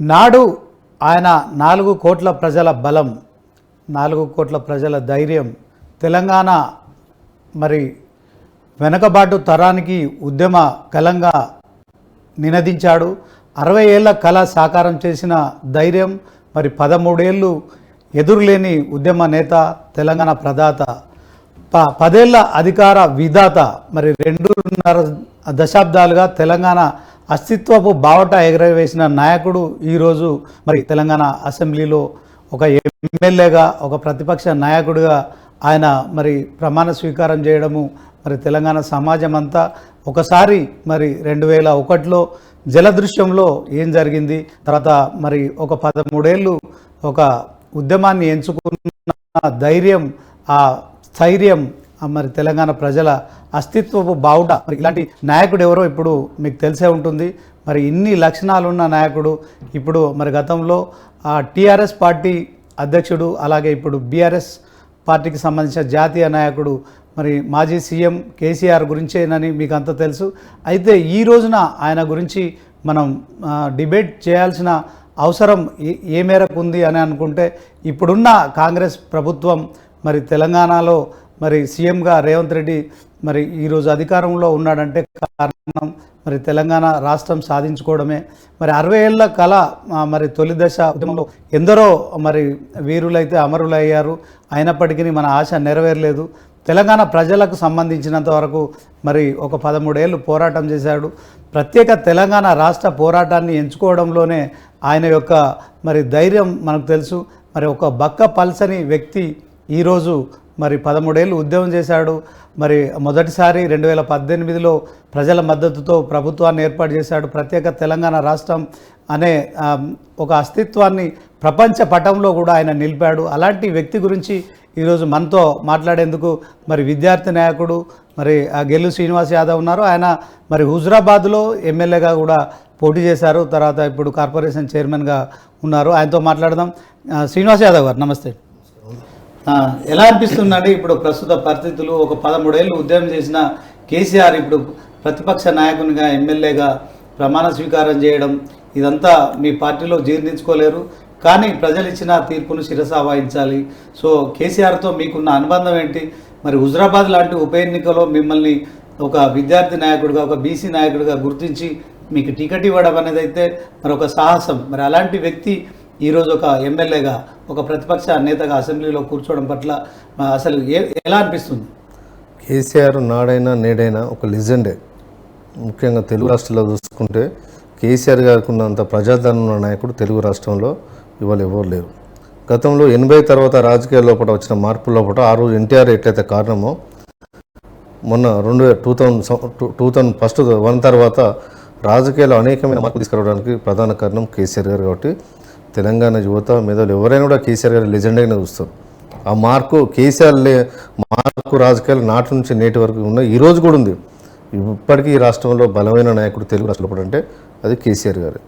నాడు ఆయన నాలుగు కోట్ల ప్రజల బలం నాలుగు కోట్ల ప్రజల ధైర్యం తెలంగాణ మరి వెనకబాటు తరానికి ఉద్యమ కలంగా నినదించాడు. అరవై ఏళ్ళ కళ సాకారం చేసిన ధైర్యం మరి పదమూడేళ్ళు ఎదురులేని ఉద్యమ నేత తెలంగాణ ప్రదాత ప పదేళ్ళ అధికార విధాత మరి రెండున్నర దశాబ్దాలుగా తెలంగాణ అస్తిత్వపు బావట ఎగరవేసిన నాయకుడు ఈరోజు మరి తెలంగాణ అసెంబ్లీలో ఒక ఎమ్మెల్యేగా ఒక ప్రతిపక్ష నాయకుడిగా ఆయన మరి ప్రమాణ స్వీకారం చేయడము మరి తెలంగాణ సమాజం అంతా ఒకసారి మరి రెండు వేల ఒకటిలో జలదృశ్యంలో ఏం జరిగింది తర్వాత మరి ఒక పదమూడేళ్ళు ఒక ఉద్యమాన్ని ఎంచుకున్న ధైర్యం ఆ స్థైర్యం మరి తెలంగాణ ప్రజల అస్తిత్వపు బావుట. మరి ఇలాంటి నాయకుడు ఎవరో ఇప్పుడు మీకు తెలిసే ఉంటుంది. మరి ఇన్ని లక్షణాలున్న నాయకుడు ఇప్పుడు మరి గతంలో ఆ టీఆర్ఎస్ పార్టీ అధ్యక్షుడు అలాగే ఇప్పుడు బీఆర్ఎస్ పార్టీకి సంబంధించిన జాతీయ నాయకుడు మరి మాజీ సీఎం కేసీఆర్ గురించేనని మీకు అంత తెలుసు. అయితే ఈ రోజున ఆయన గురించి మనం డిబేట్ చేయాల్సిన అవసరం ఏ- ఏ మేరకు ఉంది అని అనుకుంటే ఇప్పుడున్న కాంగ్రెస్ ప్రభుత్వం మరి తెలంగాణలో మరి సీఎంగా రేవంత్ రెడ్డి మరి ఈరోజు అధికారంలో ఉన్నాడంటే కారణం మరి తెలంగాణ రాష్ట్రం సాధించుకోవడమే. మరి అరవై ఏళ్ళ కళ మరి తొలి దశ ఉద్యమంలో ఎందరో మరి వీరులైతే అమరులయ్యారు. అయినప్పటికీ మన ఆశ నెరవేరలేదు. తెలంగాణ ప్రజలకు సంబంధించినంత వరకు మరి ఒక పదమూడేళ్ళు పోరాటం చేశాడు. ప్రత్యేక తెలంగాణ రాష్ట్ర పోరాటాన్ని ఎంచుకోవడంలోనే ఆయన యొక్క మరి ధైర్యం మనకు తెలుసు. మరి ఒక బక్క పల్సని వ్యక్తి ఈరోజు మరి పదమూడేళ్ళు ఉద్యమం చేశాడు. మరి మొదటిసారి రెండు వేల పద్దెనిమిదిలో ప్రజల మద్దతుతో ప్రభుత్వాన్ని ఏర్పాటు చేశాడు. ప్రత్యేక తెలంగాణ రాష్ట్రం అనే ఒక అస్తిత్వాన్ని ప్రపంచ పటంలో కూడా ఆయన నిలిపాడు. అలాంటి వ్యక్తి గురించి ఈరోజు మనతో మాట్లాడేందుకు మరి విద్యార్థి నాయకుడు మరి ఆ గెల్లు శ్రీనివాస్ యాదవ్ ఉన్నారు. ఆయన మరి హుజురాబాద్లో ఎమ్మెల్యేగా కూడా పోటీ చేశారు. తర్వాత ఇప్పుడు కార్పొరేషన్ చైర్మన్గా ఉన్నారు. ఆయనతో మాట్లాడదాం. శ్రీనివాస్ యాదవ్ గారు నమస్తే. ఎలా అనిపిస్తుందండి ఇప్పుడు ప్రస్తుత పరిస్థితులు ఒక పదమూడేళ్ళు ఉద్యమం చేసిన కేసీఆర్ ఇప్పుడు ప్రతిపక్ష నాయకునిగా ఎమ్మెల్యేగా ప్రమాణ స్వీకారం చేయడం ఇదంతా మీ పార్టీలో జీర్ణించుకోలేరు. కానీ ప్రజలు ఇచ్చిన తీర్పును శిరస వాయించాలి సో కేసీఆర్తో మీకున్న అనుబంధం ఏంటి? మరి హుజరాబాద్ లాంటి ఉప ఎన్నికలో మిమ్మల్ని ఒక విద్యార్థి నాయకుడిగా ఒక బీసీ నాయకుడిగా గుర్తించి మీకు టికెట్ ఇవ్వడం అనేది అయితే మరి ఒక సాహసం. మరి అలాంటి వ్యక్తి ఈరోజు ఒక ఎమ్మెల్యేగా ఒక ప్రతిపక్ష నేతగా అసెంబ్లీలో కూర్చోవడం పట్ల అసలు ఏ ఎలా అనిపిస్తుంది? కేసీఆర్ నాడైనా నేడైనా ఒక లిజెండే. ముఖ్యంగా తెలుగు రాష్ట్రాల్లో చూసుకుంటే కేసీఆర్ గారికి ఉన్నంత ప్రజాదరణ ఉన్న నాయకుడు తెలుగు రాష్ట్రంలో ఇవాళ ఎవరు లేరు. గతంలో ఎనభై తర్వాత రాజకీయ లోపల వచ్చిన మార్పు లోపల ఆ రోజు ఎన్టీఆర్ ఎట్లయితే కారణమో మొన్న రెండు two thousand two thousand first one తర్వాత రాజకీయాల్లో అనేకమైన మార్పు తీసుకురావడానికి ప్రధాన కారణం కేసీఆర్ గారు కాబట్టి తెలంగాణ యువత మేధావులు ఎవరైనా కూడా కేసీఆర్ గారు లెజెండ్గానే చూస్తారు. ఆ మార్కు కేసీఆర్ లే మార్కు రాజకీయాలు నాటి నుంచి నేటి వరకు ఉన్న ఈ రోజు కూడా ఉంది. ఇప్పటికీ ఈ రాష్ట్రంలో బలమైన నాయకుడు తెలుగు రాష్ట్రంలో అంటే అది కేసీఆర్ గారు.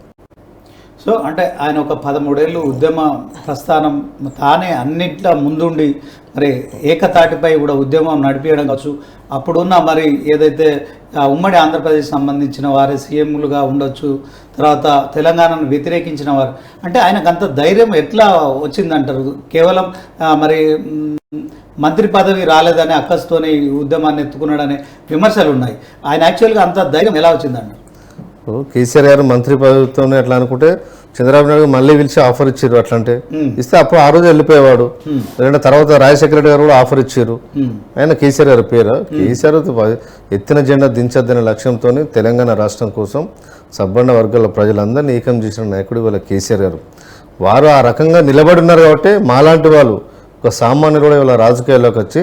సో అంటే ఆయన ఒక పదమూడేళ్ళు ఉద్యమ ప్రస్థానం తానే అన్నింటిలో ముందుండి మరి ఏకతాటిపై కూడా ఉద్యమం నడిపించడం కావచ్చు. అప్పుడున్న మరి ఏదైతే ఉమ్మడి ఆంధ్రప్రదేశ్ సంబంధించిన వారే సీఎంలుగా ఉండొచ్చు తర్వాత తెలంగాణను వ్యతిరేకించిన వారు. అంటే ఆయనకు అంత ధైర్యం ఎట్లా వచ్చిందంటారు? కేవలం మరి మంత్రి పదవి రాలేదనే అక్కస్తోనే ఈ ఉద్యమాన్ని ఎత్తుకున్నాడనే విమర్శలు ఉన్నాయి ఆయన యాక్చువల్గా అంత ధైర్యం ఎలా వచ్చిందంటారు? కేసీఆర్ గారు మంత్రి పదవితోనే ఎట్లా అనుకుంటే చంద్రబాబు నాయుడు మళ్ళీ పిలిచి ఆఫర్ ఇచ్చారు అట్లా అంటే ఇస్తే అప్పుడు ఆ రోజు వెళ్ళిపోయేవాడు. లేదంటే తర్వాత రాజశేఖర రెడ్డి గారు కూడా ఆఫర్ ఇచ్చారు. ఆయన కేసీఆర్ గారి పేరు. కేసీఆర్ ఎత్తిన జెండా దించద్దనే లక్ష్యంతో తెలంగాణ రాష్ట్రం కోసం సబ్బండ వర్గాల ప్రజలందరినీ ఏకం చేసిన నాయకుడు వాళ్ళ కేసీఆర్ గారు. వారు ఆ రకంగా నిలబడి ఉన్నారు కాబట్టి మాలాంటి వాళ్ళు ఒక సామాన్యుడు కూడా ఇవాళ రాజకీయాల్లోకి వచ్చి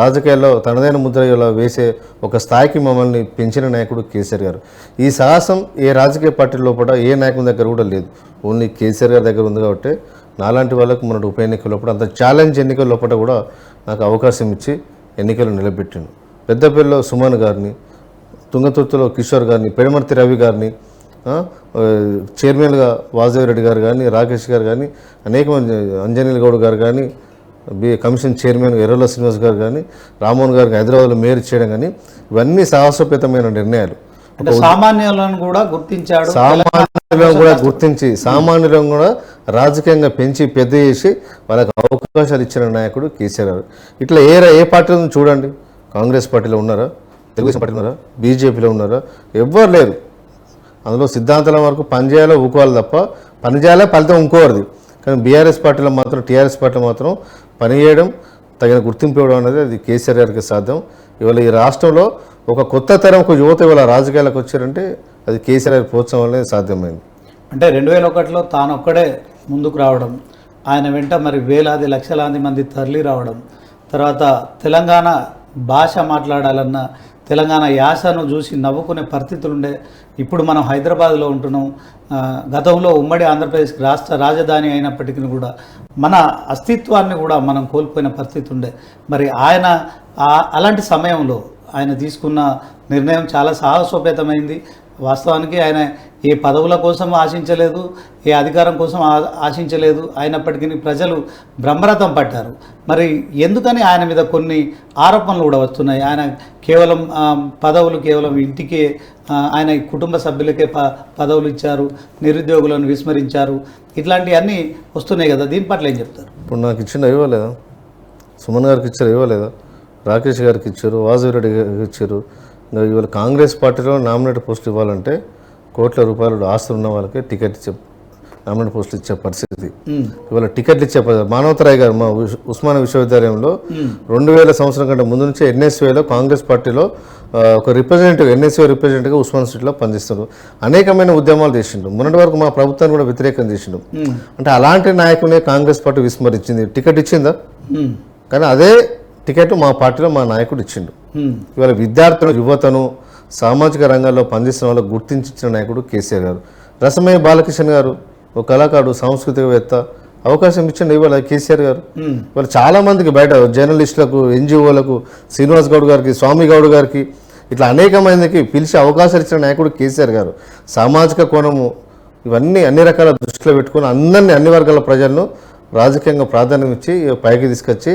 రాజకీయాల్లో తనదైన ముద్ర వేసే ఒక స్థాయికి మమ్మల్ని పెంచిన నాయకుడు కేసీఆర్ గారు. ఈ సాహసం ఏ రాజకీయ పార్టీ లోపల ఏ నాయకుని దగ్గర కూడా లేదు. ఓన్లీ కేసీఆర్ గారి దగ్గర ఉంది కాబట్టి నాలాంటి వాళ్ళకు మన ఉప ఎన్నికల లోపల అంత ఛాలెంజ్ ఎన్నికల లోపల కూడా నాకు అవకాశం ఇచ్చి ఎన్నికలు నిలబెట్టిండు. పెద్దపల్లిలో సుమన్ గారిని తుంగతుర్తిలో కిషోర్ గారిని పెడమర్తి రవి గారిని చైర్మన్గా వాజేవి రెడ్డి గారు కానీ రాకేష్ గారు కానీ అనేక మంది అంజనీల్ గౌడ్ గారు కానీ B commission chairman Errala Srinivas garu కానీ రామ్మోహన్ గారికి హైదరాబాద్లో మేయర్ చేయడం కానీ ఇవన్నీ సాహసోపేతమైన నిర్ణయాలు. సామాన్యులను కూడా గుర్తించాడు సామాన్యులను కూడా గుర్తించి సామాన్యులను కూడా రాజకీయంగా పెంచి పెద్ద చేసి వాళ్ళకి అవకాశాలు ఇచ్చిన నాయకుడు కేసీఆర్ గారు. ఇట్లా ఏ ఏ పార్టీలో ఉంది చూడండి. కాంగ్రెస్ పార్టీలో ఉన్నారా? తెలుగుదేశం పార్టీలో ఉన్నారా? బీజేపీలో ఉన్నారా? ఎవ్వరు లేరు. అందులో సిద్ధాంతాల వరకు పనిచేయాలో ఊకోవాలి తప్ప పని చేయాలో ఫలితం ఇంకోరిది. కానీ బీఆర్ఎస్ పార్టీలో మాత్రం టీఆర్ఎస్ పార్టీలో మాత్రం పని చేయడం తగిన గుర్తింపు ఇవ్వడం అనేది అది కేసీఆర్ గారికి సాధ్యం. ఇవాళ ఈ రాష్ట్రంలో ఒక కొత్త తరంకు యువత ఇవాళ రాజకీయాలకు వచ్చారంటే అది కేసీఆర్ గారి ప్రోత్సాహం అనేది సాధ్యమైంది. అంటే రెండు వేల ఒకటిలో తాను ఒక్కడే ముందుకు రావడం ఆయన వెంట మరి వేలాది లక్షలాది మంది తరలి రావడం తర్వాత తెలంగాణ భాష మాట్లాడాలన్న తెలంగాణ యాసను చూసి నవ్వుకునే పరిస్థితులు ఉండే ఇప్పుడు మనం హైదరాబాద్లో ఉంటున్నాం. గతంలో ఉమ్మడి ఆంధ్రప్రదేశ్ రాష్ట్ర రాజధాని అయినప్పటికీ కూడా మన అస్తిత్వాన్ని కూడా మనం కోల్పోయిన పరిస్థితి ఉండే. మరి ఆయన అలాంటి సమయంలో ఆయన తీసుకున్న నిర్ణయం చాలా సాహసోపేతమైంది. వాస్తవానికి ఆయన ఏ పదవుల కోసం ఆశించలేదు ఏ అధికారం కోసం ఆశించలేదు. అయినప్పటికీ ప్రజలు బ్రహ్మరథం పట్టారు మరి ఎందుకని ఆయన మీద కొన్ని ఆరోపణలు కూడా వస్తున్నాయి? ఆయన కేవలం పదవులు కేవలం ఇంటికే ఆయన కుటుంబ సభ్యులకే ప పదవులు ఇచ్చారు నిరుద్యోగులను విస్మరించారు. ఇట్లాంటివన్నీ వస్తున్నాయి కదా. దీని పట్ల ఏం చెప్తారు? ఇప్పుడు నాకు ఇచ్చిన ఇవ్వలేదా? సుమన్ గారికి ఇచ్చారు ఇవ్వలేదా? రాకేష్ గారికి ఇచ్చారు వాజురెడ్డి గారికి ఇచ్చారు. ఇవాళ కాంగ్రెస్ పార్టీలో నామినేట్ పోస్ట్ ఇవ్వాలంటే కోట్ల రూపాయలు ఆస్తులు ఉన్న వాళ్ళకి టికెట్ ఇచ్చే నామినేట్ పోస్టులు ఇచ్చే పరిస్థితి. ఇవాళ టికెట్లు ఇచ్చే పరిస్థితి మానవతరాయ్ గారు మా ఉస్- ఉస్మానియా విశ్వవిద్యాలయంలో రెండు వేల సంవత్సరం కంటే ముందు నుంచి ఎన్ఎస్వేలో కాంగ్రెస్ పార్టీలో ఒక రిప్రజెంటేటివ్ ఎన్ఎస్వే రిప్రజెంటేటివ్గా ఉస్మాన్ సిటీలో పనిచేస్తున్నారు. అనేకమైన ఉద్యమాలు చేసిండు మొన్నటి వరకు మా ప్రభుత్వాన్ని కూడా వ్యతిరేకం చేసిండు అంటే అలాంటి నాయకునే కాంగ్రెస్ పార్టీ విస్మరించింది. టికెట్ ఇచ్చిందా? కానీ అదే టికెట్ మా పార్టీలో మా నాయకుడు ఇచ్చిండు. ఇవాళ విద్యార్థులు యువతను సామాజిక రంగాల్లో పనిచేస్తున్న వాళ్ళకు గుర్తించిన నాయకుడు కేసీఆర్ గారు. రసమయ్య బాలకృష్ణ గారు ఒక కళాకారుడు సాంస్కృతికవేత్త అవకాశం ఇచ్చిండు ఇవాళ కేసీఆర్ గారు. ఇవాళ చాలా మందికి బయట జర్నలిస్టులకు ఎన్జిఓలకు శ్రీనివాస్ గౌడ్ గారికి స్వామి గౌడ్ గారికి ఇట్లా అనేక మందికి పిలిచి అవకాశాలు ఇచ్చిన నాయకుడు కేసీఆర్ గారు. సామాజిక కోణము ఇవన్నీ అన్ని రకాల దృష్టిలో పెట్టుకొని అందరినీ అన్ని వర్గాల ప్రజలను రాజకీయంగా ప్రాధాన్యం ఇచ్చి పైకి తీసుకొచ్చి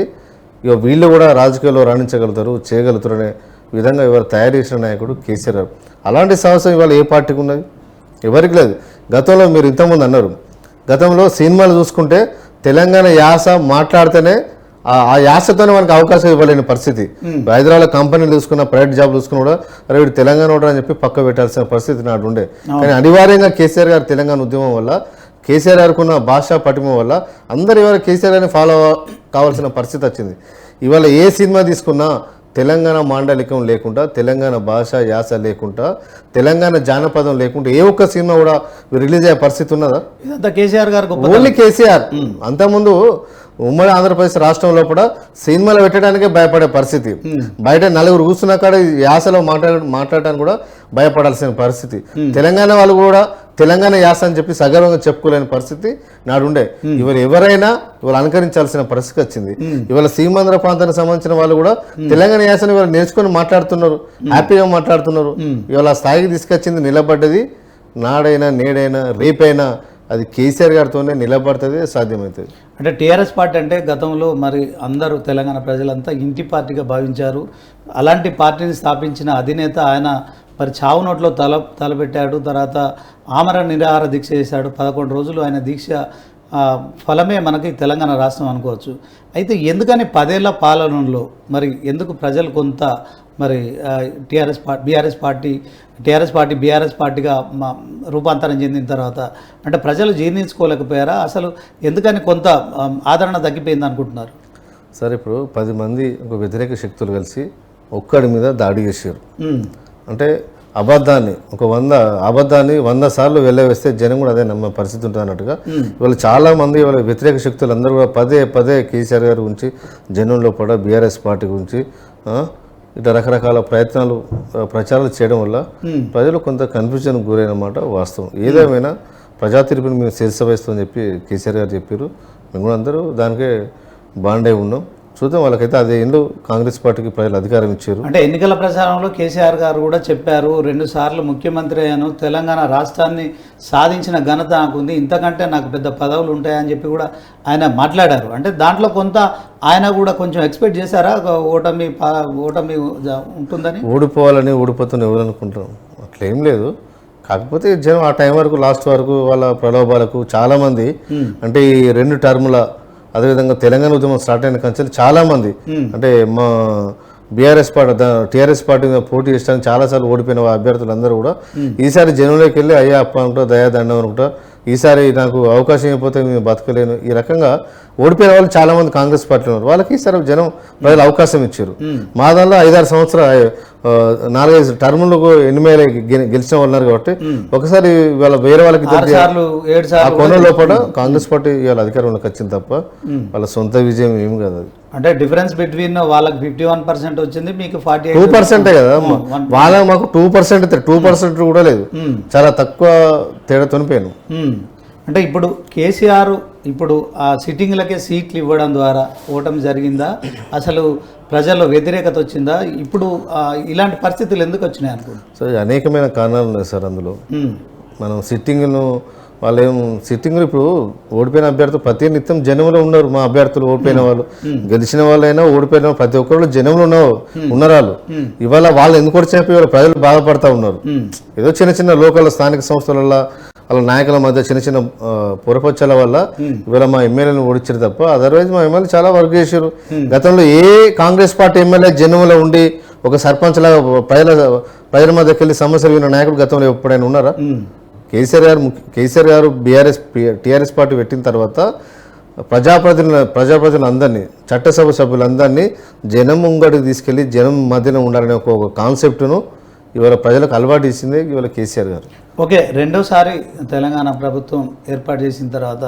ఇక వీళ్ళు కూడా రాజకీయాల్లో రాణించగలుగుతారు చేయగలుగుతారు అనే విధంగా ఇవాళ తయారు చేసిన నాయకుడు కేసీఆర్ గారు. అలాంటి సాహసం ఇవాళ ఏ పార్టీకి ఉన్నది? ఎవరికి లేదు. గతంలో మీరు ఇంతకుముందు అన్నారు. గతంలో సినిమాలు చూసుకుంటే తెలంగాణ యాస మాట్లాడితేనే ఆ- యాసతోనే మనకు అవకాశం ఇవ్వలేని పరిస్థితి. హైదరాబాద్ కంపెనీలు చూసుకున్న ప్రైవేట్ జాబ్ చూసుకున్నా కూడా అరే వీడు తెలంగాణ అని చెప్పి పక్క పెట్టాల్సిన పరిస్థితి నాడు ఉండే కానీ అనివార్యంగా కేసీఆర్ గారు తెలంగాణ ఉద్యమం వల్ల కేసీఆర్ ఉన్న భాషా పటిమ వల్ల అందరు ఇవాళ కేసీఆర్ గారిని ఫాలో కావాల్సిన పరిస్థితి వచ్చింది. ఇవాళ ఏ సినిమా తీసుకున్నా తెలంగాణ మాండలికం లేకుండా తెలంగాణ భాష యాస లేకుండా తెలంగాణ జానపదం లేకుండా ఏ ఒక్క సినిమా కూడా రిలీజ్ అయ్యే పరిస్థితి ఉన్నదా? ఇదంతా కేసీఆర్ గారు ఓన్లీ కేసీఆర్. అంతకుముందు ఉమ్మడి ఆంధ్రప్రదేశ్ రాష్ట్రంలో కూడా సినిమాలు పెట్టడానికే భయపడే పరిస్థితి. బయట నలుగురు కూర్చున్నా కాడ ఈ యాసలో మాట్లాడ మాట్లాడడానికి కూడా భయపడాల్సిన పరిస్థితి. తెలంగాణ వాళ్ళు కూడా తెలంగాణ యాస అని చెప్పి సగర్వంగా చెప్పుకోలేని పరిస్థితి నాడుండే. ఇవాళ ఎవరైనా ఇవాళ అనుకరించాల్సిన పరిస్థితి వచ్చింది. ఇవాళ సీమాంధ్ర ప్రాంతానికి సంబంధించిన వాళ్ళు కూడా తెలంగాణ యాసని ఇవాళ నేర్చుకొని మాట్లాడుతున్నారు. హ్యాపీగా మాట్లాడుతున్నారు. ఇవాళ ఆ స్థాయికి తీసుకొచ్చింది నిలబడ్డది. నాడైనా నేడైనా రేపైనా అది కేసీఆర్ గారితోనే నిలబడుతుంది సాధ్యమవుతుంది అంటే టీఆర్ఎస్ పార్టీ అంటే గతంలో మరి అందరూ తెలంగాణ ప్రజలంతా ఇంటి పార్టీగా భావించారు. అలాంటి పార్టీని స్థాపించిన అధినేత ఆయన మరి చావు నోట్లో తల తలపెట్టాడు తర్వాత ఆమర నిరాహార దీక్ష చేశాడు. పదకొండు రోజులు ఆయన దీక్ష ఫలమే మనకి తెలంగాణ రాష్ట్రం అనుకోవచ్చు. అయితే ఎందుకని పదేళ్ళ పాలనలో మరి ఎందుకు ప్రజలు కొంత మరి TRS party BRS party TRS party BRS పార్టీగా మా- రూపాంతరం చెందిన తర్వాత అంటే ప్రజలు జీర్ణించుకోలేకపోయారా? అసలు ఎందుకని కొంత ఆదరణ తగ్గిపోయింది అనుకుంటున్నారు? సరే ఇప్పుడు పది మంది ఒక వ్యతిరేక శక్తులు కలిసి ఒక్కడి మీద దాడి చేశారు. అంటే అబద్ధాన్ని ఒక వంద అబద్ధాన్ని వంద సార్లు వెళ్ళవేస్తే జనం కూడా అదే నమ్మే పరిస్థితి ఉంటుంది అన్నట్టుగా. ఇవాళ చాలా మంది ఇవాళ వ్యతిరేక శక్తులు అందరూ కూడా పదే పదే కేసీఆర్ గారి గురించి జనంలో కూడా బీఆర్ఎస్ పార్టీ గురించి ఇట్లా రకరకాల ప్రయత్నాలు ప్రచారాలు చేయడం వల్ల ప్రజలు కొంత కన్ఫ్యూజన్ గురైనమాట వాస్తవం. ఏదేమైనా ప్రజా తీర్పుని మేము శిరసవహిస్తామని చెప్పి కేసీఆర్ గారు చెప్పారు. మేము కూడా అందరూ దానికే బాండే ఉన్నాం. చూద్దాం వాళ్ళకైతే అదే ఏందో కాంగ్రెస్ పార్టీకి ప్రజలు అధికారం ఇచ్చారు. అంటే ఎన్నికల ప్రచారంలో కేసీఆర్ గారు కూడా చెప్పారు రెండు సార్లు ముఖ్యమంత్రి అయ్యాను తెలంగాణ రాష్ట్రాన్ని సాధించిన ఘనత నాకుంది ఇంతకంటే నాకు పెద్ద పదవులు ఉంటాయని చెప్పి కూడా ఆయన మాట్లాడారు. అంటే దాంట్లో కొంత ఆయన కూడా కొంచెం ఎక్స్పెక్ట్ చేశారా ఓటమి ఓటమి ఉంటుందని? ఓడిపోవాలని ఓడిపోతాను ఎవరు అనుకుంటారు? అట్లేం లేదు. కాకపోతే జనం ఆ టైం వరకు లాస్ట్ వరకు వాళ్ళ ప్రలోభాలకు చాలామంది అంటే ఈ రెండు టర్ముల అదేవిధంగా తెలంగాణ ఉద్యమం స్టార్ట్ అయిన కంచెలు చాలామంది అంటే మా బీఆర్ఎస్ పార్టీ టీఆర్ఎస్ పార్టీ మీద పోటీ చేయడానికి చాలాసార్లు ఓడిపోయిన అభ్యర్థులు అందరూ కూడా ఈసారి జనంలోకి వెళ్ళి అయ్యా అప్ప అనుకుంటా దయాదండం అనుకుంటా ఈసారి నాకు అవకాశం అయిపోతే నేను బతకలేను. ఈ రకంగా ఓడిపోయిన వాళ్ళు చాలా మంది కాంగ్రెస్ పార్టీలో ఉన్నారు. వాళ్ళకి ఈసారి జనం ప్రజలు అవకాశం ఇచ్చారు. మా దానిలో ఐదారు సంవత్సరాలు నాలుగైదు టర్ములు ఎనిమిది గెలిచిన వాళ్ళు ఉన్నారు కాబట్టి ఒకసారి వాళ్ళ వేరే వాళ్ళకి ఆ కోణం లోపల కాంగ్రెస్ పార్టీ ఇవాళ అధికారంలోకి వచ్చింది తప్ప వాళ్ళ సొంత విజయం ఏమి కాదు అది. అంటే డిఫరెన్స్ బిట్వీన్ వాళ్ళకి ఫిఫ్టీ వన్ పర్సెంట్ వచ్చింది మీకు ఫార్టీ టూ పర్సెంటే కదా. వాళ్ళ మాకు టూ పర్సెంట్ టూ పర్సెంట్ కూడా లేదు. చాలా తక్కువ తేడా తొనిపోయాను. అంటే ఇప్పుడు కేసీఆర్ ఇప్పుడు ఆ సిట్టింగ్లకే సీట్లు ఇవ్వడం ద్వారా ఓటమి జరిగిందా? అసలు ప్రజల్లో వ్యతిరేకత వచ్చిందా? ఇప్పుడు ఇలాంటి పరిస్థితులు ఎందుకు వచ్చినాయి అనుకుంటున్నాను సో అనేకమైన కారణాలు ఉన్నాయి సార్ అందులో. మనం సిట్టింగ్ను వాళ్ళు ఏం సిట్టింగ్లు ఇప్పుడు ఓడిపోయిన అభ్యర్థులు ప్రతి నిత్యం జనంలో ఉన్నారు మా అభ్యర్థులు ఓడిపోయిన వాళ్ళు. గెలిచిన వాళ్ళైనా ఓడిపోయిన ప్రతి ఒక్కరు జనంలో ఉన్నారు ఉన్నారు వాళ్ళు ఇవాళ వాళ్ళు ఎందుకు ఇవాళ ప్రజలు బాధపడతా ఉన్నారు. ఏదో చిన్న చిన్న లోకల్ స్థానిక సంస్థల వాళ్ళ నాయకుల మధ్య చిన్న చిన్న పొరపచ్చాల వల్ల ఇవాళ మా ఎమ్మెల్యేలను ఓడించారు తప్ప అదర్వైజ్ మా ఎమ్మెల్యే చాలా వర్క్ చేశారు. గతంలో ఏ కాంగ్రెస్ పార్టీ ఎమ్మెల్యే జనంలో ఉండి ఒక సర్పంచ్ లాగా ప్రజల ప్రజల మధ్యకి వెళ్ళి సమస్యలు విన్న నాయకుడు గతంలో ఎప్పుడైనా ఉన్నారా? కేసీఆర్ గారు కేసీఆర్ గారు బీఆర్ఎస్ టీఆర్ఎస్ పార్టీ పెట్టిన తర్వాత ప్రజాప్రతినిధుల అందరినీ చట్టసభ సభ్యులందరినీ జనం ముంగడికి తీసుకెళ్ళి జనం మధ్యన ఉండాలనే ఒక కాన్సెప్ట్ను ఇవాళ ప్రజలకు అలవాటు ఇచ్చింది ఇవాళ కేసీఆర్ గారు. ఓకే రెండోసారి తెలంగాణ ప్రభుత్వం ఏర్పాటు చేసిన తర్వాత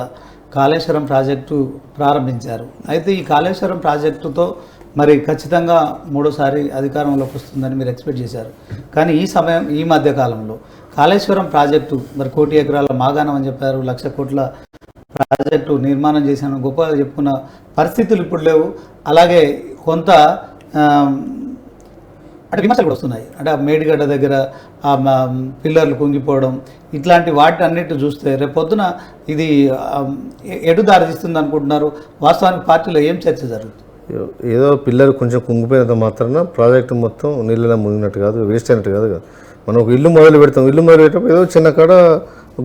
కాళేశ్వరం ప్రాజెక్టు ప్రారంభించారు. అయితే ఈ కాళేశ్వరం ప్రాజెక్టుతో మరి ఖచ్చితంగా మూడోసారి అధికారంలోకి వస్తుందని మీరు ఎక్స్పెక్ట్ చేశారు. కానీ ఈ సమయం ఈ మధ్య కాలంలో కాళేశ్వరం ప్రాజెక్టు మరి కోటి ఎకరాల మాగాణం అని చెప్పారు లక్ష కోట్ల ప్రాజెక్టు నిర్మాణం చేశాను గొప్పగా చెప్పుకున్న పరిస్థితులు ఇప్పుడు లేవు. అలాగే కొంత అంటే విమర్శలు కూడా వస్తున్నాయి. అంటే ఆ మేడిగడ్డ దగ్గర ఆ పిల్లర్లు కుంగిపోవడం ఇట్లాంటి వాటి అన్నిటి చూస్తే రేపు పొద్దున ఇది ఎటు దారితీస్తుంది అనుకుంటున్నారు వాస్తవానికి పార్టీలో ఏం చర్చ జరుగుతుంది? ఏదో పిల్లలు కొంచెం కుంగిపోయినంత మాత్రాన ప్రాజెక్టు మొత్తం నీళ్ళలో మునిగినట్టు కాదు వేస్ట్ అయినట్టు కాదు కదా. మనం ఒక ఇల్లు మొదలు పెడతాం. ఇల్లు మొదలు పెట్టినప్పుడు ఏదో చిన్న కాడ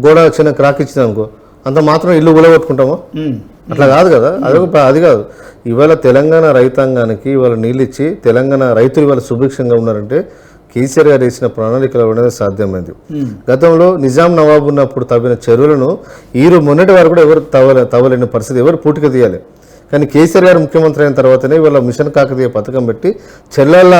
గోడ చిన్న క్రాక్ ఇచ్చింది అనుకో అంత మాత్రం ఇల్లు కూలగొట్టుకుంటామా అట్లా కాదు కదా. అదొక అది కాదు. ఇవాళ తెలంగాణ రైతాంగానికి ఇవాళ నీళ్ళు ఇచ్చి తెలంగాణ రైతులు ఇవాళ సుభిక్షంగా ఉన్నారంటే కేసీఆర్ గారు వేసిన ప్రణాళికలు అనేది సాధ్యమైంది. గతంలో నిజాం నవాబు ఉన్నప్పుడు తవ్విన చెరువులను ఈరు మొన్నటి వారు కూడా ఎవరు తవ్వలే తవ్వలేని పరిస్థితి ఎవరు పూటిక తీయాలి. కానీ కేసీఆర్ గారు ముఖ్యమంత్రి అయిన తర్వాతనే ఇవాళ మిషన్ కాకతీయ పథకం పెట్టి చెల్లెళ్ళ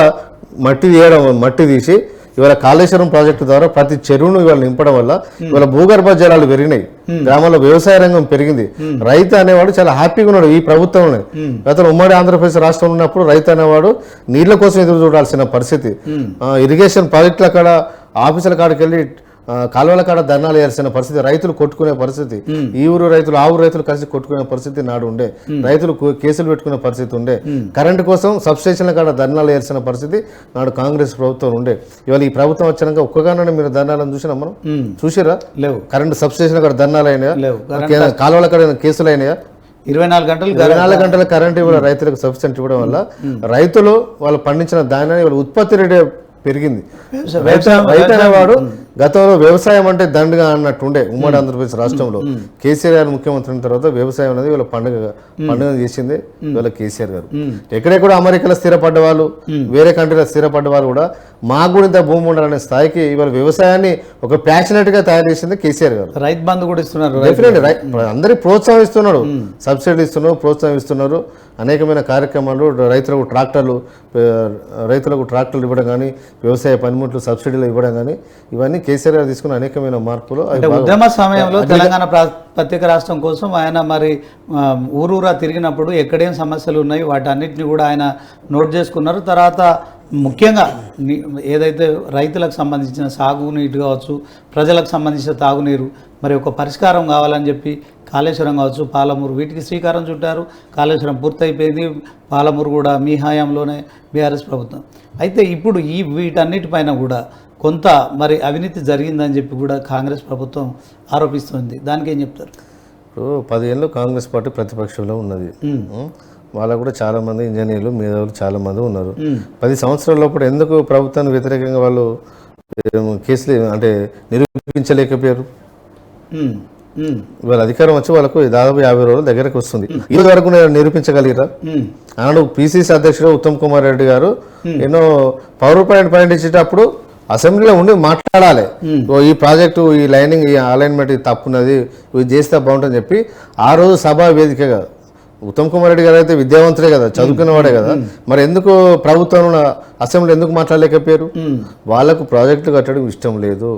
మట్టి తీయడం మట్టి తీసి ఇవాళ కాళేశ్వరం ప్రాజెక్టు ద్వారా ప్రతి చెరువును ఇవాళ నింపడం వల్ల ఇవాళ భూగర్భ జలాలు పెరిగినాయి. గ్రామాల్లో వ్యవసాయ రంగం పెరిగింది. రైతు అనేవాడు చాలా హ్యాపీగా ఉన్నాడు ఈ ప్రభుత్వంలో. గతంలో ఉమ్మడి ఆంధ్రప్రదేశ్ రాష్ట్రంలో ఉన్నప్పుడు రైతు అనేవాడు నీళ్ళ కోసం ఎదురు చూడాల్సిన పరిస్థితి. ఇరిగేషన్ ప్రాజెక్టుల కాడ ఆఫీసుల కాడికి వెళ్ళి కాలువల కాడ ధర్నాలు వేయాల్సిన పరిస్థితి రైతులు కొట్టుకునే పరిస్థితి ఈ ఊరు రైతులు ఆ ఊరు రైతులు కలిసి కొట్టుకునే పరిస్థితి నాడు ఉండే. రైతులు కేసులు పెట్టుకునే పరిస్థితి ఉండే. కరెంటు కోసం సబ్స్టేషన్ల కాడ ధర్నాలు వేయాల్సిన పరిస్థితి నాడు కాంగ్రెస్ ప్రభుత్వం ఉండే. ఇవాళ ఈ ప్రభుత్వం వచ్చినాక ఒక్కగానే మీరు ధర్నాలను చూసినా మనం? చూసిరా లేవు. కరెంటు సబ్స్టేషన్ కాడ ధర్నాలు అయినాయా కాలువల కాడ కేసులు అయినాయా ఇరవై నాలుగు గంటలు ఇరవై నాలుగు గంటల కరెంట్ ఇవ్వడం రైతులకు సబ్సిడెంట్ ఇవ్వడం వల్ల రైతులు వాళ్ళు పండించిన ధాన్యాన్ని వాళ్ళ ఉత్పత్తి రేటు పెరిగింది. రైతు అనేవాడు గతంలో వ్యవసాయం అంటే దండగా అన్నట్టు ఉండే ఉమ్మడి ఆంధ్రప్రదేశ్ రాష్ట్రంలో. కేసీఆర్ గారు ముఖ్యమంత్రి అయిన తర్వాత వ్యవసాయం అనేది వీళ్ళ పండుగ పండుగ చేసింది వీళ్ళ కేసీఆర్ గారు. ఎక్కడెక్కడ అమెరికాలో స్థిరపడ్డ వాళ్ళు వేరే కంట్రీలో స్థిరపడ్డ వాళ్ళు కూడా మాకు కూడా ఇంత భూమి ఉండాలనే స్థాయికి ఇవాళ వ్యవసాయాన్ని ఒక ప్యాషనెట్గా తయారు చేసింది కేసీఆర్ గారు. రైతు బంధు కూడా ఇస్తున్నారు డెఫినెట్లీ రై- అందరికి ప్రోత్సహిస్తున్నాడు సబ్సిడీ ఇస్తున్నారు ప్రోత్సహిస్తున్నారు అనేకమైన కార్యక్రమాలు రైతులకు ట్రాక్టర్లు రైతులకు ట్రాక్టర్లు ఇవ్వడం కానీ వ్యవసాయ పనిముట్లు సబ్సిడీలు ఇవ్వడం కానీ ఇవన్నీ కేసీఆర్ గారు తీసుకున్న అనేకమైన మార్పులు. ఉద్యమ సమయంలో తెలంగాణ ప్రా- ప్రత్యేక రాష్ట్రం కోసం ఆయన మరి ఊరూరా తిరిగినప్పుడు ఎక్కడేం సమస్యలు ఉన్నాయి వాటన్నిటిని కూడా ఆయన నోట్ చేసుకున్నారు. తర్వాత ముఖ్యంగా ఏదైతే రైతులకు సంబంధించిన సాగునీరు కావచ్చు ప్రజలకు సంబంధించిన తాగునీరు మరి ఒక పరిష్కారం కావాలని చెప్పి కాళేశ్వరం కావచ్చు పాలమూరు వీటికి శ్రీకారం చుట్టారు. కాళేశ్వరం పూర్తయిపోయింది. పాలమూరు కూడా మీ హయాంలోనే బీఆర్ఎస్ ప్రభుత్వం. అయితే ఇప్పుడు ఈ వీటన్నిటిపైన కూడా కొంత మరి అవినీతి జరిగిందని చెప్పి కూడా కాంగ్రెస్ ప్రభుత్వం ఆరోపిస్తుంది. దానికి ఏం చెప్తారు? ఇప్పుడు పదేళ్ళు కాంగ్రెస్ పార్టీ ప్రతిపక్షంలో ఉన్నది. ఉం? వాళ్ళకు కూడా చాలా మంది ఇంజనీర్లు మేధావులు చాలా మంది ఉన్నారు పది సంవత్సరాల లోపల ఎందుకు ప్రభుత్వానికి వ్యతిరేకంగా వాళ్ళు కేసులు అంటే నిరూపించలేకపోయారు? వాళ్ళ అధికారం వచ్చి వాళ్ళకు దాదాపు యాభై రోజుల దగ్గరకు వస్తుంది. ఈ రోజు వరకు నేను నిరూపించగలిగిరా? ఉమ్, ఆనాడు పిసిసి అధ్యక్షుడు ఉత్తమ్ కుమార్ రెడ్డి గారు ఎన్నో పవర్ పాయింట్ పాయింట్ ఇచ్చేటప్పుడు అసెంబ్లీలో ఉండి మాట్లాడాలి. ఈ ప్రాజెక్టు ఈ లైనింగ్ ఈ అలైన్మెంట్ ఇది తప్పున్నది ఇది చేస్తే బాగుంటుందని చెప్పి ఆ రోజు సభా వేదికగా ఉత్తమ్ కుమార్ రెడ్డి గారు అయితే విద్యావంతుడే కదా చదువుకున్నవాడే కదా. మరి ఎందుకు ప్రభుత్వం అసెంబ్లీ ఎందుకు మాట్లాడలేకపోయారు? వాళ్ళకు ప్రాజెక్టులు కట్టడం ఇష్టం లేదు.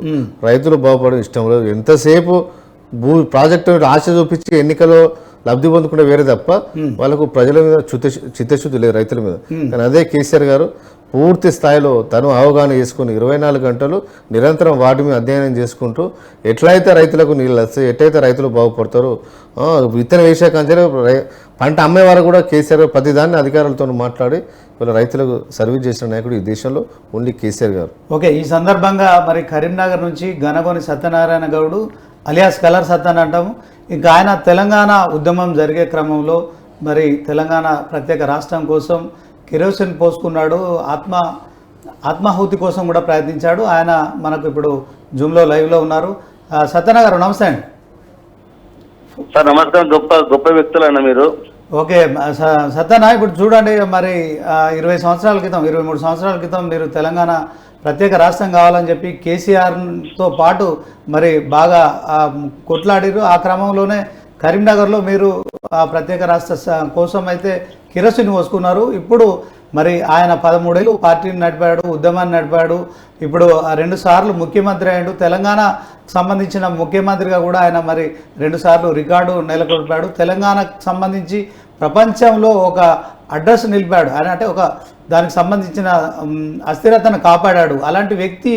రైతులు బాగుపడడం ఇష్టం లేదు. ఎంతసేపు భూ ప్రాజెక్టు ఆశ చూపించి ఎన్నికలో లబ్ధి పొందుకుంటే వేరే తప్ప వాళ్ళకు ప్రజల మీద చిత్త చిత్తశుద్ధి లేదు రైతుల మీద. కానీ అదే కేసీఆర్ గారు పూర్తి స్థాయిలో తను అవగాహన చేసుకుని ఇరవై నాలుగు గంటలు నిరంతరం వాటి మీద అధ్యయనం చేసుకుంటూ ఎట్లయితే రైతులకు నీళ్ళు వస్తాయి ఎట్లయితే రైతులు బాగుపడతారో విత్తనం వేసే కంచెలు పంట అమ్మే వారు కూడా కేసీఆర్ గారు ప్రతిదాన్ని అధికారులతో మాట్లాడి వీళ్ళ రైతులకు సర్వీస్ చేసిన నాయకుడు ఈ దేశంలో ఓన్లీ కేసీఆర్ గారు. ఓకే ఈ సందర్భంగా మరి కరీంనగర్ నుంచి గనగోని సత్యనారాయణ గౌడు అలియాస్ కలర్ సత్యన్ అంటాము. ఇంకా ఆయన తెలంగాణ ఉద్యమం జరిగే క్రమంలో మరి తెలంగాణ ప్రత్యేక రాష్ట్రం కోసం కిరోసిన్ పోసుకున్నాడు. ఆత్మ ఆత్మాహుతి కోసం కూడా ప్రయత్నించాడు. ఆయన మనకు ఇప్పుడు జూమ్లో లైవ్లో ఉన్నారు. ఆ, సత్యనారాయణ గారు నమస్తే అండి. సార్ నమస్కారం. గొప్ప గొప్ప వ్యక్తులు అన్న మీరు. ఓకే సత్యనా ఇప్పుడు చూడండి మరి ఇరవై సంవత్సరాల క్రితం ఇరవై మూడు సంవత్సరాల క్రితం మీరు తెలంగాణ ప్రత్యేక రాష్ట్రం కావాలని చెప్పి కేసీఆర్తో పాటు మరి బాగా కొట్లాడిరు. ఆ క్రమంలోనే కరీంనగర్లో మీరు ఆ ప్రత్యేక రాష్ట్ర కోసం అయితే కిరసిని పోసుకున్నారు ఇప్పుడు మరి ఆయన పదమూడేళ్ళు పార్టీని నడిపాడు ఉద్యమాన్ని నడిపాడు. ఇప్పుడు రెండు సార్లు ముఖ్యమంత్రి అయ్యాడు. తెలంగాణ సంబంధించిన ముఖ్యమంత్రిగా కూడా ఆయన మరి రెండు సార్లు రికార్డు నెలకొల్పాడు. తెలంగాణకు సంబంధించి ప్రపంచంలో ఒక అడ్రస్ నిలిపాడు. ఆయన అంటే ఒక దానికి సంబంధించిన అస్థిరతను కాపాడాడు. అలాంటి వ్యక్తి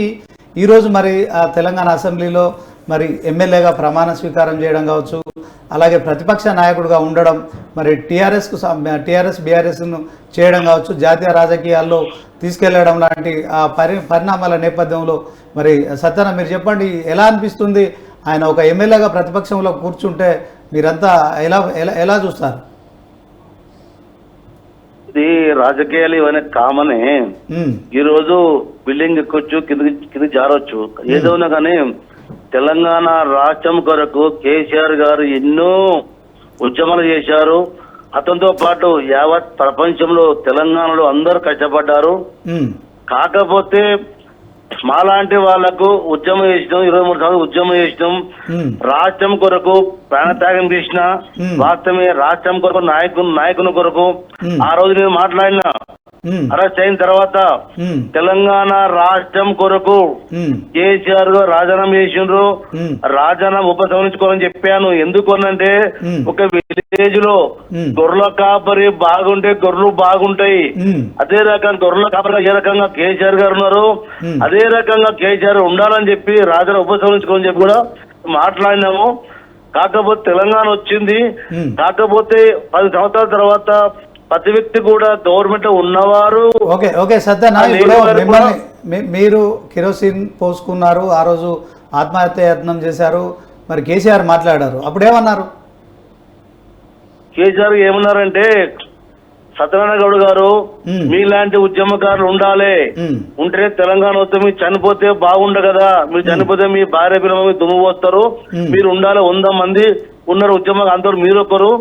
ఈరోజు మరి ఆ తెలంగాణ అసెంబ్లీలో మరి ఎమ్మెల్యేగా ప్రమాణ స్వీకారం చేయడం కావచ్చు అలాగే ప్రతిపక్ష నాయకుడిగా ఉండడం మరి టీఆర్ఎస్కు టీఆర్ఎస్ బీఆర్ఎస్ను చేయడం కావచ్చు జాతీయ రాజకీయాల్లో తీసుకెళ్ళడం లాంటి ఆ పరి పరిణామాల నేపథ్యంలో మరి సత్యన మీరు చెప్పండి ఎలా అనిపిస్తుంది? ఆయన ఒక ఎమ్మెల్యేగా ప్రతిపక్షంలో కూర్చుంటే మీరంతా ఎలా ఎలా ఎలా చూస్తారు? ఇది రాజకీయాలు ఇవన్నీ కామనే. ఈ రోజు బిల్డింగ్ ఎక్కొచ్చు కింద కింద జారొచ్చు. ఏదైనా కానీ తెలంగాణ రాష్ట్రం కొరకు కేసీఆర్ గారు ఎన్నో ఉద్యమాలు చేశారు. అతనితో పాటు యావత్ ప్రపంచంలో తెలంగాణలో అందరూ కష్టపడ్డారు. కాకపోతే మాలాంటి వాళ్ళకు ఉద్యమం చేసినాం ఇరవై మూడు సంవత్సరాలు ఉద్యమం చేసినాం రాష్ట్రం కొరకు ప్రాణత్యాగం చేసిన. వాస్తవమే రాష్ట్రం కొరకు నాయకుని నాయకుని కొరకు. ఆ రోజు నేను మాట్లాడినా అరెస్ట్ అయిన తర్వాత తెలంగాణ రాష్ట్రం కొరకు కేసీఆర్ గారు రాజీనామా చేసిండ్రు. రాజీనామా ఉపసంహరించుకోవాలని చెప్పాను. ఎందుకు అనంటే Hmm. ఒక విలేజ్లో. గొర్రెల కాపరి బాగుంటే గొర్రెలు బాగుంటాయి. అదే రకంగా గొర్రెల కాపరిగా ఏ రకంగా కేసీఆర్ గారు ఉన్నారు. అదే రకంగా కేసీఆర్ ఉండాలని చెప్పి రాజన ఉపసంహరించుకోని చెప్పి కూడా మాట్లాడినాము. కాకపోతే తెలంగాణ వచ్చింది. కాకపోతే పది సంవత్సరాల తర్వాత ప్రతి వ్యక్తి కూడా గవర్నమెంట్ ఉన్నవారు ఓకే ఓకే ఇప్పుడు మిమ్మల్ని మీరు కిరోసిన్ పోసుకున్నారు ఆ రోజు ఆత్మహత్య యత్నం చేశారు మరి కేసీఆర్ మాట్లాడారు అప్పుడు ఏమన్నారు కేసీఆర్ ఏమన్నారంటే సత్యనారాయణ గౌడ్ గారు. మీలాంటి ఉద్యమకారులు ఉండాలి. ఉంటేనే తెలంగాణ వస్తే మీరు చనిపోతే బాగుండ కదా. మీరు చనిపోతే మీ భార్య పిల్లలు దుమ్ము పోస్తారు. మీరు ఉండాలి వంద మంది. ఉన్నారు ఉద్యమం అందరూ మీరు ఒకరు.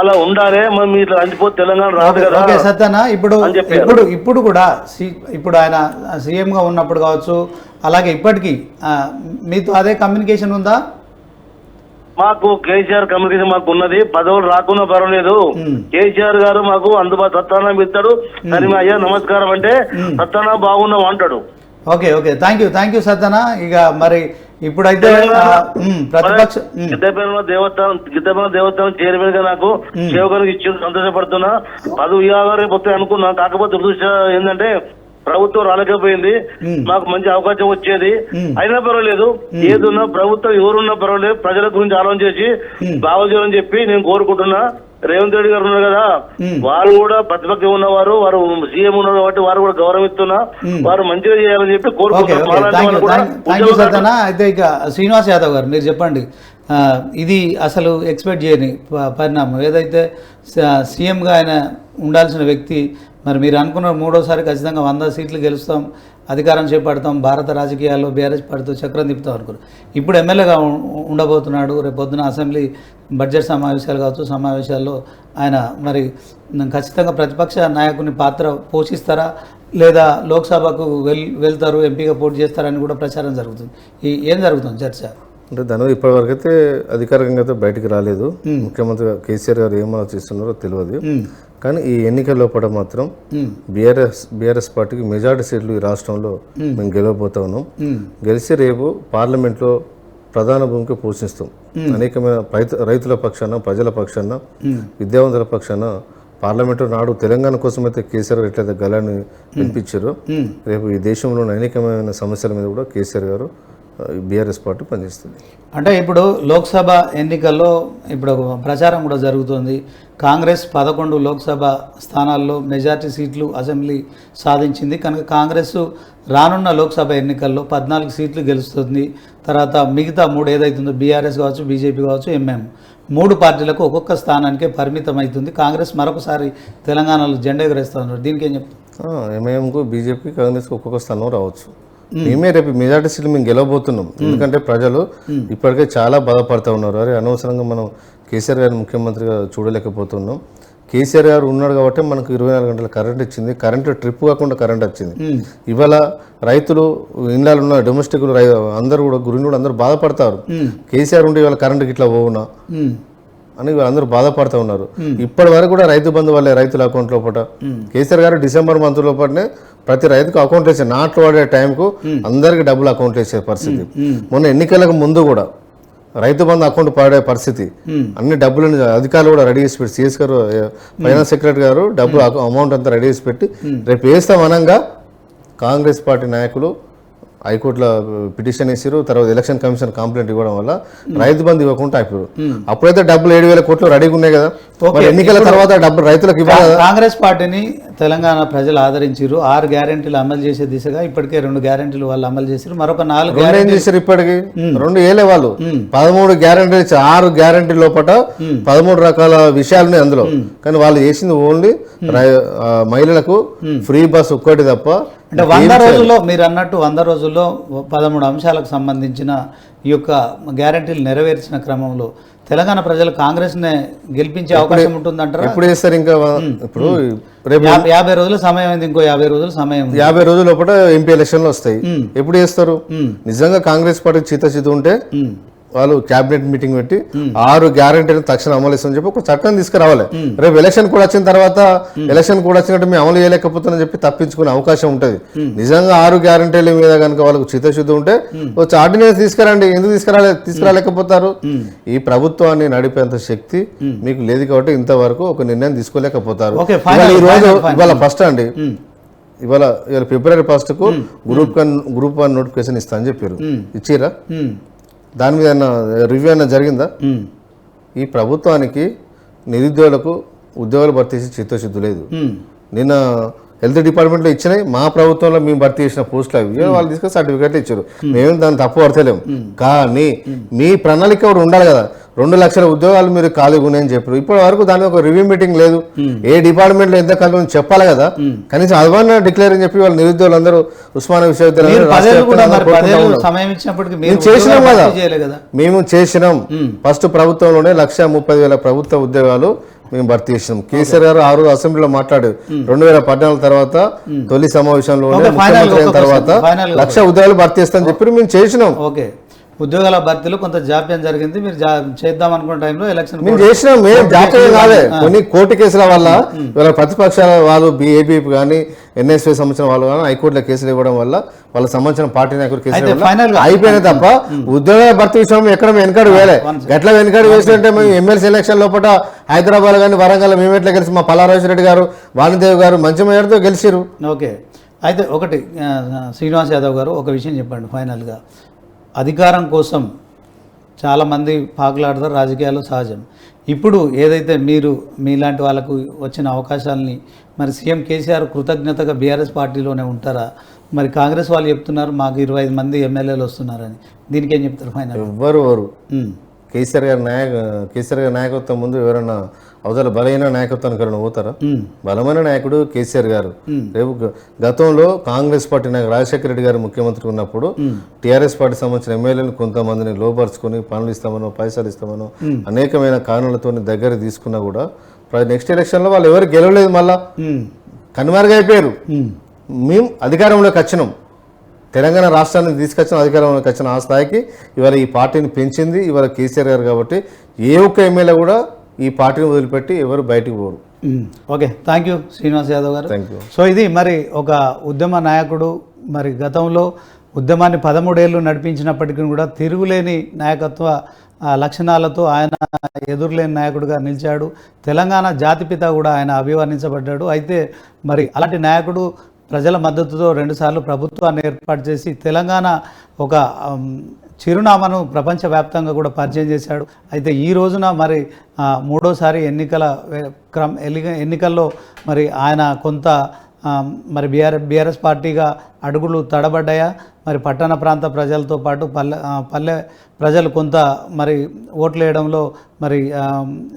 అలా ఉండాలి మరి మీరు చనిపోతే తెలంగాణ రాదు కదా ఓకే సత్యనా ఇప్పుడు. ఇప్పుడు ఇప్పుడు కూడా ఇప్పుడు ఆయన సీఎంగా ఉన్నప్పుడు కావచ్చు అలాగే ఇప్పటికీ మీతో అదే కమ్యూనికేషన్ ఉందా? మాకు కేసీఆర్ కమ్యూనికేషన్ మాకు ఉన్నది. పదవులు రాకున్నా పర్వాలేదు. కేసీఆర్ గారు మాకు అందుబాటు సత్తానం ఇస్తాడు. మా అయ్యా నమస్కారం అంటే. సత్తానం బాగున్నాం అంటాడు. Okay okay. Thank you thank you Satyana ఇక మరి ఇప్పుడైతే ప్రతిపక్ష దేవస్థానం గిద్దపేరులో దేవస్థానం చైర్మన్ నాకు. సేవకునికి ఇచ్చి సంతోషపడుతున్నా. పదవి ఇవ్వాలి అనుకున్నా. కాకపోతే దురదృష్టం ఏంటంటే ప్రభుత్వం రాలేకపోయింది. మాకు మంచి అవకాశం వచ్చేది. అయినా పర్వాలేదు. ఏదున్నా ప్రభుత్వం ఎవరున్నా పర్వాలేదు. ప్రజల గురించి ఆలోచన చేసి. బాగు చేయాలని చెప్పి నేను కోరుకుంటున్నా. రేవంత్ రెడ్డి గారు ఉన్నారు కదా. వారు కూడా ప్రతిపక్షం ఉన్నవారు వారు సీఎం ఉన్నారు కాబట్టి వారు కూడా గౌరవిస్తున్నా. వారు మంచిగా చేయాలని చెప్పి ఓకే కోరుకుంటున్నా. ఓకే మాలాంటి థ్యాంక్ వాళ్ళు యూ కూడా థ్యాంక్ యూ ఉద్యమకారులు- సత్యనా. అయితే ఇక శ్రీనివాస్ యాదవ్ గారు మీరు చెప్పండి. ఇది అసలు ఎక్స్పెక్ట్ చేయని పరిణామం. ఏదైతే సీఎంగా ఆయన ఉండాల్సిన వ్యక్తి మరి మీరు అనుకున్న మూడోసారి ఖచ్చితంగా వంద సీట్లు గెలుస్తాం అధికారం చేపడతాం భారత రాజకీయాల్లో బీఆర్ఎస్ పార్టీతో చక్రం తిప్పుతాం అనుకున్నారు ఇప్పుడు ఎమ్మెల్యేగా ఉండబోతున్నాడు రేపు పొద్దున అసెంబ్లీ బడ్జెట్ సమావేశాలు కావచ్చు సమావేశాల్లో ఆయన మరి ఖచ్చితంగా ప్రతిపక్ష నాయకుని పాత్ర పోషిస్తారా? లేదా లోక్సభకు వెల్ వెళ్తారు ఎంపీగా పోటీ చేస్తారని కూడా ప్రచారం జరుగుతుంది. ఈ ఏం జరుగుతుంది చర్చ? అంటే దాని ఇప్పటివరకు అయితే అధికారికంగా అయితే బయటికి రాలేదు. ముఖ్యమంత్రి కేసీఆర్ గారు ఏం ఆలోచిస్తున్నారో తెలియదు. కానీ ఈ ఎన్నికల లోపల మాత్రం బీఆర్ఎస్ బీఆర్ఎస్ పార్టీకి మెజార్టీ సీట్లు ఈ రాష్ట్రంలో మేము. గెలవబోతా ఉన్నాం. గెలిచి రేపు పార్లమెంట్లో ప్రధాన భూమిక పోషిస్తాం. అనేకమైన రైతు రైతుల పక్షాన ప్రజల పక్షాన. విద్యావంతుల పక్షాన పార్లమెంటు నాడు తెలంగాణ కోసం అయితే కేసీఆర్ గారు ఎట్లయితే గలాన్ని వినిపించారో. రేపు ఈ దేశంలోని అనేకమైన సమస్యల మీద కూడా కేసీఆర్ గారు బీఆర్ఎస్ పార్టీ పనిచేస్తుంది. అంటే ఇప్పుడు లోక్సభ ఎన్నికల్లో ఇప్పుడు ఒక ప్రచారం కూడా జరుగుతుంది. కాంగ్రెస్ పదకొండు లోక్సభ స్థానాల్లో మెజార్టీ సీట్లు అసెంబ్లీ సాధించింది. కనుక కాంగ్రెస్ రానున్న లోక్సభ ఎన్నికల్లో పద్నాలుగు సీట్లు గెలుస్తుంది. తర్వాత మిగతా మూడు ఏదైతుందో బీఆర్ఎస్ కావచ్చు బీజేపీ కావచ్చు ఎంఎం మూడు పార్టీలకు ఒక్కొక్క స్థానానికే పరిమితం అవుతుంది కాంగ్రెస్ మరొకసారి తెలంగాణలో జెండా ఎగరేస్తా ఉన్నారు. దీనికి ఏం చెప్తారు? ఎంఐఎంకు బీజేపీ కాంగ్రెస్కి ఒక్కొక్క స్థానం రావచ్చు. మేమే రేపు మెజార్టీ సీట్లు మేము గెలవబోతున్నాం. ఎందుకంటే ప్రజలు ఇప్పటికే చాలా బాధపడుతూ ఉన్నారు. అరే అనవసరంగా మనం కేసీఆర్ గారిని ముఖ్యమంత్రిగా చూడలేకపోతున్నాం. కేసీఆర్ గారు ఉన్నాడు కాబట్టి మనకు ఇరవై నాలుగు గంటల కరెంట్ ఇచ్చింది కరెంట్ ట్రిప్ కాకుండా కరెంట్ వచ్చింది. ఇవాళ రైతులు ఇండ్లలో ఉన్న డొమెస్టిక్ అందరూ కూడా గురించి కూడా అందరూ బాధపడతారు. కేసీఆర్ ఉండి ఇవాళ కరెంట్కి ఇట్లా పోవునా? అని అందరూ బాధపడుతూ ఉన్నారు. ఇప్పటి వరకు కూడా రైతు బంధు వాళ్ళే రైతుల అకౌంట్ లోపల కేసీఆర్ గారు డిసెంబర్ మంత్ లోపలనే ప్రతి రైతుకు అకౌంట్ వేసే నాట్లు వాడే టైంకు అందరికి డబ్బులు అకౌంట్ వేసే పరిస్థితి. మొన్న ఎన్నికలకు ముందు కూడా రైతు బంధు అకౌంట్ పడే పరిస్థితి. అన్ని డబ్బులు అధికారులు కూడా రెడీ చేసి పెట్టి సిఎస్ గారు ఫైనాన్స్ సెక్రటరీ గారు డబ్బులు అమౌంట్ అంతా రెడీ చేసి పెట్టి రేపు వేస్తాం అనంగా కాంగ్రెస్ పార్టీ నాయకులు హైకోర్టులో పిటిషన్ వేసారు తర్వాత ఎలక్షన్ కమిషన్ కంప్లైంట్ ఇవ్వడం వల్ల రైతు బంధు ఇవ్వకుండా అయిపోయారు. అప్పుడైతే డబ్బులు ఏడు వేల కోట్లు రెడీగా ఉన్నాయి కదా. ఎన్నికల తర్వాత డబ్బులు రైతులకు ఇవ్వాలి కాంగ్రెస్ పార్టీని తెలంగాణ ప్రజలు ఆదరించారు ఆరు గ్యారెంటీలు అమలు చేసే దిశగా ఇప్పటికే రెండు గ్యారెంటీలు వాళ్ళు అమలు చేశారు మరొక నాలుగు ఏం చేశారు ఇప్పటికి? రెండు ఏలే వాళ్ళు. పదమూడు గ్యారంటీ ఆరు గ్యారంటీ లోపల పదమూడు రకాల విషయాలున్నాయి అందులో. కానీ వాళ్ళు చేసింది ఓన్లీ మహిళలకు ఫ్రీ బస్ ఒక్కటి తప్ప అంటే వంద రోజుల్లో మీరు అన్నట్టు వంద రోజుల్లో పదమూడు అంశాలకు సంబంధించిన ఈ యొక్క గ్యారెంటీలు నెరవేర్చిన క్రమంలో తెలంగాణ ప్రజలు కాంగ్రెస్నే గెలిపించే అవకాశం ఉంటుందంటారా? ఎప్పుడు చేస్తారు ఇంకా ఇప్పుడు రేపు యాభై రోజుల సమయం అయింది ఇంకో యాభై రోజుల సమయం. యాభై రోజుల లోపల ఎంపీ ఎలక్షన్లు వస్తాయి. ఎప్పుడు చేస్తారు? నిజంగా కాంగ్రెస్ పార్టీ చిత్తచిత్తు ఉంటే. వాళ్ళు క్యాబినెట్ మీటింగ్ పెట్టి ఆరు గ్యారంటీలు తక్షణం అమలు ఇస్తామని చెప్పి ఒక చట్టం తీసుకురావాలి. రేపు ఎలక్షన్ కూడా వచ్చిన తర్వాత ఎలక్షన్ కూడా వచ్చినట్టు మేము అమలు చేయలేకపోతున్నాం చెప్పి తప్పించుకునే అవకాశం ఉంటుంది. నిజంగా ఆరు గ్యారంటీల మీద కనుక వాళ్ళకు చిత్తశుద్ధి ఉంటే వచ్చి ఆర్డినెన్స్ తీసుకురండి. ఎందుకు తీసుకురాలే తీసుకురాలేకపోతారు? ఈ ప్రభుత్వాన్ని నడిపేంత శక్తి మీకు లేదు కాబట్టి ఇంతవరకు ఒక నిర్ణయం తీసుకోలేకపోతారు. ఈ రోజు. ఇవాళ ఫస్ట్ అండి. ఇవాళ ఇవాళ February ఫస్ట్కు group one group one notification ఇస్తా అని చెప్పారు. ఇచ్చిరా. దాని మీద రివ్యూ అయినా జరిగిందా. ఈ ప్రభుత్వానికి నిరుద్యోగులకు ఉద్యోగాలు భర్తీ చేసి చిత్తశుద్ధి లేదు. నిన్న హెల్త్ డిపార్ట్మెంట్లో ఇచ్చినాయి. మా ప్రభుత్వంలో మేము భర్తీ చేసిన పోస్టులు అవి. వాళ్ళు తీసుకొని సర్టిఫికేట్లు ఇచ్చారు. మేము. దాన్ని తప్పు పడతలేము కానీ మీ ప్రణాళిక ఒకటి ఉండాలి కదా. రెండు లక్షల ఉద్యోగాలు మీరు ఖాళీగా ఉన్నాయని చెప్పారు. ఇప్పటి వరకు దాని ఒక రివ్యూ మీటింగ్ లేదు. ఏ డిపార్ట్మెంట్లో ఎంత ఖాళీ చెప్పాలి కదా. కనీసం అదవన్న డిక్లేర్ అని చెప్పి వాళ్ళు నిరుద్యోగులందరూ ఉస్మానియా మీరు విశ్వవిద్యాలయం చేసినాం కదా. మేము చేసినాం. ఫస్ట్ ప్రభుత్వంలోనే లక్ష ముప్పై వేల ప్రభుత్వ ఉద్యోగాలు మేము భర్తీ చేసినాం. కేసీఆర్ గారు ఆ రోజు అసెంబ్లీలో మాట్లాడారు. రెండు వేల పద్నాలుగు తర్వాత తొలి సమావేశంలో తర్వాత లక్ష ఉద్యోగాలు భర్తీ చేస్తామని చెప్పి మేము చేసినాం. ఓకే. ఉద్యోగాల భర్తీలో కొంత జాప్యం జరిగింది. మీరు చేద్దాం అనుకున్న టైంలో ఎలక్షన్ మేము చేసినాం మేము జాతీయ కాదే కొన్ని కోర్టు కేసుల వల్ల ఇవాళ ప్రతిపక్షాల వాళ్ళు బీఏపీ కానీ ఎన్ఎస్పీ సంబంధించిన వాళ్ళు కానీ హైకోర్టులో కేసులు ఇవ్వడం వల్ల వాళ్ళకి సంబంధించిన పార్టీ నాయకులు కేసులు అయిపోయినాయి తప్ప ఉద్యోగాల భర్తీ విషయం ఎక్కడ మేము వెనకాడు వేలే ఎట్లా వెనకాడు వేసినట్టే మేము ఎమ్మెల్సీ ఎలక్షన్ లోపల హైదరాబాద్ కానీ వరంగల్ మేము ఎట్లా గెలిచి మా పల్లారాజు రెడ్డి గారు వాణిదేవ్ గారు మంచి మేరతో గెలిచిరు ఓకే. అయితే ఒకటి శ్రీనివాస్ యాదవ్ గారు ఒక విషయం చెప్పండి ఫైనల్గా. అధికారం కోసం చాలామంది పాకులాడతారు రాజకీయాలు సహజం. ఇప్పుడు ఏదైతే మీరు మీలాంటి వాళ్ళకు వచ్చిన అవకాశాలని మరి సీఎం కేసీఆర్ కృతజ్ఞతగా బీఆర్ఎస్ పార్టీలోనే ఉంటారా? మరి కాంగ్రెస్ వాళ్ళు చెప్తున్నారు మాకు ఇరవై ఐదు మంది ఎమ్మెల్యేలు వస్తున్నారని. దీనికి ఏం చెప్తారు ఫైనల్ ఎవ్వరు ఎవరు కేసీఆర్ గారి నాయక కేసీఆర్ గారి నాయకత్వం ముందు ఎవరైనా అవతల బలమైన నాయకత్వానికి ఎవరైనా పోతారా? బలమైన నాయకుడు కేసీఆర్ గారు. రేపు గతంలో కాంగ్రెస్ పార్టీ నాయకుడు రాజశేఖర రెడ్డి గారు ముఖ్యమంత్రి ఉన్నప్పుడు టీఆర్ఎస్ పార్టీ సంబంధించిన ఎమ్మెల్యేలను కొంతమందిని లోపరుచుకొని పనులు ఇస్తామనో పైసలు ఇస్తామనో అనేకమైన కారణాలతో దగ్గర తీసుకున్నా కూడా నెక్స్ట్ ఎలక్షన్లో వాళ్ళు ఎవరు గెలవలేదు మళ్ళా. కనుమరుగైపోయారు. మేము అధికారంలోకి వచ్చినాం. తెలంగాణ రాష్ట్రాన్ని తీసుకొచ్చిన అధికారంలోకి వచ్చిన ఆ స్థాయికి ఇవాళ ఈ పార్టీని పెంచింది ఇవాళ కేసీఆర్ గారు కాబట్టి ఏ ఒక్క ఎమ్మెల్యే కూడా ఈ పార్టీని వదిలిపెట్టి ఎవరు బయటికి పోరు. Okay. Thank you Srinivas Yadav garu. Thank you. So ఇది మరి ఒక ఉద్యమ నాయకుడు మరి గతంలో ఉద్యమాన్ని పదమూడేళ్ళు నడిపించినప్పటికీ కూడా తిరుగులేని నాయకత్వ లక్షణాలతో ఆయన ఎదురులేని నాయకుడిగా నిలిచాడు. తెలంగాణ జాతిపిత కూడా ఆయన అభివర్ణించబడ్డాడు. అయితే మరి అలాంటి నాయకుడు ప్రజల మద్దతుతో రెండుసార్లు ప్రభుత్వాన్ని ఏర్పాటు చేసి తెలంగాణ ఒక చిరునామాను ప్రపంచవ్యాప్తంగా కూడా పరిచయం చేశాడు. అయితే ఈ రోజున మరి మూడోసారి ఎన్నికల క్రమ ఎన్నికల్లో మరి ఆయన కొంత మరి బీఆర్ బీఆర్ఎస్ పార్టీగా అడుగులు తడబడ్డాయా? మరి పట్టణ ప్రాంత ప్రజలతో పాటు పల్లె పల్లె ప్రజలు కొంత మరి ఓట్లు వేయడంలో మరి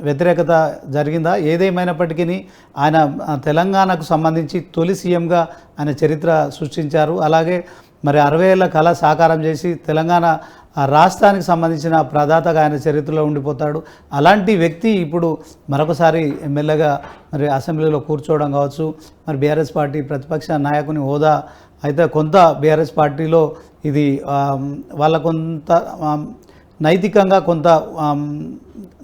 వ్యతిరేకత జరిగిందా? ఏదేమైనప్పటికీ ఆయన తెలంగాణకు సంబంధించి తొలి సీఎంగా ఆయన చరిత్ర సృష్టించారు. అలాగే మరి అరవై ఏళ్ళ కళ సాకారం చేసి తెలంగాణ ఆ రాష్ట్రానికి సంబంధించిన ప్రదాతగా ఆయన చరిత్రలో ఉండిపోతాడు. అలాంటి వ్యక్తి ఇప్పుడు మరొకసారి ఎమ్మెల్యేగా మరి అసెంబ్లీలో కూర్చోవడం కావచ్చు మరి బీఆర్ఎస్ పార్టీ ప్రతిపక్ష నాయకుని హోదా అయితే కొంత బీఆర్ఎస్ పార్టీలో ఇది వాళ్ళ కొంత నైతికంగా కొంత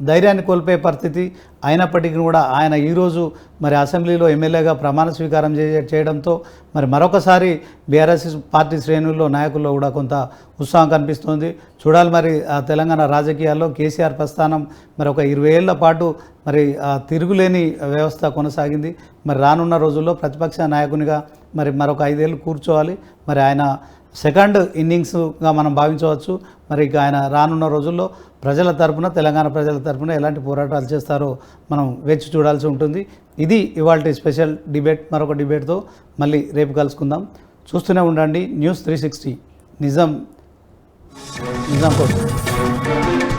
ధైర్యాన్ని కోల్పోయే పరిస్థితి అయినప్పటికీ కూడా ఆయన ఈరోజు మరి అసెంబ్లీలో ఎమ్మెల్యేగా ప్రమాణ స్వీకారం చే- చేయడంతో మరి మరొకసారి బీఆర్ఎస్ పార్టీ శ్రేణుల్లో నాయకుల్లో కూడా కొంత ఉత్సాహం కనిపిస్తోంది. చూడాలి మరి తెలంగాణ రాజకీయాల్లో కేసీఆర్ ప్రస్థానం మరి ఒక ఇరవై ఏళ్ళ పాటు మరి తిరుగులేని వ్యవస్థ కొనసాగింది. మరి రానున్న రోజుల్లో ప్రతిపక్ష నాయకునిగా మరి మరొక ఐదేళ్ళు కూర్చోవాలి. మరి ఆయన సెకండ్ ఇన్నింగ్స్గా మనం భావించవచ్చు. మరి ఇక ఆయన రానున్న రోజుల్లో ప్రజల తరపున తెలంగాణ ప్రజల తరపున ఎలాంటి పోరాటాలు చేస్తారో మనం వేచి చూడాల్సి ఉంటుంది. ఇది ఇవాళ స్పెషల్ డిబేట్ మరొక డిబేట్తో మళ్ళీ రేపు కలుసుకుందాం. చూస్తూనే ఉండండి న్యూస్ త్రీ సిక్స్టీ. నిజం నిజం కోసం.